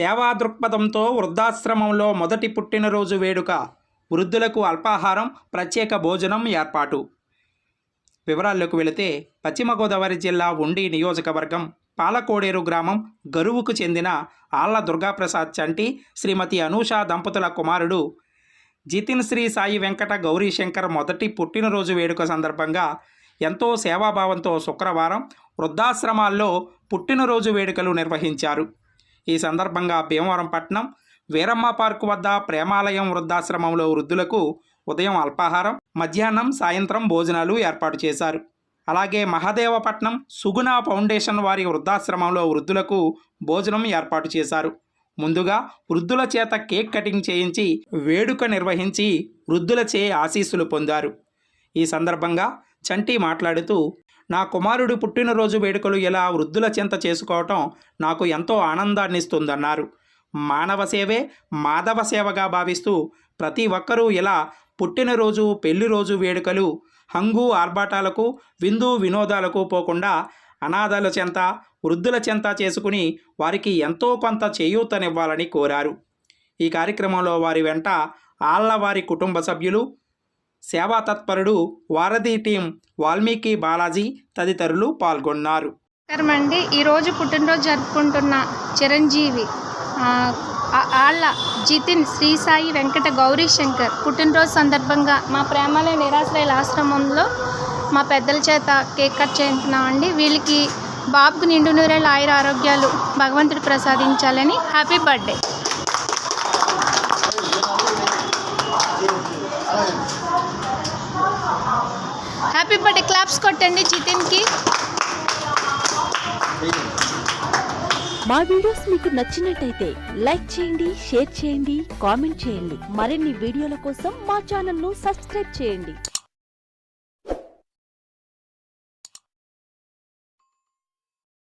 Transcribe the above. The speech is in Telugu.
సేవా దృక్పథంతో వృద్ధాశ్రమంలో మొదటి పుట్టినరోజు వేడుక. వృద్ధులకు అల్పాహారం ప్రత్యేక భోజనం ఏర్పాటు. వివరాల్లోకి వెళితే పశ్చిమ గోదావరి జిల్లా ఉండి నియోజకవర్గం పాలకోడేరు గ్రామం గరువుకు చెందిన ఆళ్ళ దుర్గాప్రసాద్ చంటి శ్రీమతి అనూష దంపతుల కుమారుడు జితిన్ శ్రీ సాయి వెంకట గౌరీశంకర్ మొదటి పుట్టినరోజు వేడుక సందర్భంగా ఎంతో సేవాభావంతో శుక్రవారం వృద్ధాశ్రమాల్లో పుట్టినరోజు వేడుకలు నిర్వహించారు. ఈ సందర్భంగా భీమవరం పట్టణం వీరమ్మ పార్కు వద్ద ప్రేమాలయం వృద్ధాశ్రమంలో వృద్ధులకు ఉదయం అల్పాహారం మధ్యాహ్నం సాయంత్రం భోజనాలు ఏర్పాటు చేశారు. అలాగే మహదేవపట్నం సుగుణ ఫౌండేషన్ వారి వృద్ధాశ్రమంలో వృద్ధులకు భోజనం ఏర్పాటు చేశారు. ముందుగా వృద్ధుల చేత కేక్ కటింగ్ చేయించి వేడుక నిర్వహించి వృద్ధులచే ఆశీస్సులు పొందారు. ఈ సందర్భంగా చంటి మాట్లాడుతూ నా కుమారుడి పుట్టినరోజు వేడుకలు ఇలా వృద్ధుల చెంత చేసుకోవటం నాకు ఎంతో ఆనందాన్నిస్తుందన్నారు. మానవ సేవే మాధవ సేవగా భావిస్తూ ప్రతి ఒక్కరూ ఇలా పుట్టినరోజు పెళ్ళి రోజు వేడుకలు హంగు ఆర్భాటాలకు విందు వినోదాలకు పోకుండా అనాథల చెంత వృద్ధుల చెంత చేసుకుని వారికి ఎంతో కొంత చేయూతనివ్వాలని కోరారు. ఈ కార్యక్రమంలో వారి వెంట ఆళ్ళవారి కుటుంబ సభ్యులు సేవా తత్పరుడు వారధి టీం వాల్మీకి బాలాజీ తదితరులు పాల్గొన్నారు. నమస్కారం అండి ఈరోజు పుట్టినరోజు జరుపుకుంటున్న చిరంజీవి ఆళ్ళ జితిన్ శ్రీ సాయి వెంకట గౌరీ శంకర్ పుట్టినరోజు సందర్భంగా మా ప్రేమలో నిరాశ్రయాల ఆశ్రమంలో మా పెద్దల చేత కేక్ కట్ చేయించున్నామండి వీళ్ళకి బాబుకు నిండు నూరేళ్ళ ఆయుర ఆరోగ్యాలు భగవంతుడు ప్రసాదించాలని happy birthday. Happy birthday claps కొట్టండి జితిన్కి మా వీడియోస్ మీకు నచ్చినట్టయితే లైక్ చేయండి షేర్ చేయండి కామెంట్ చేయండి. మరిన్ని వీడియోల కోసం మా ఛానల్ను సబ్స్క్రైబ్ చేయండి.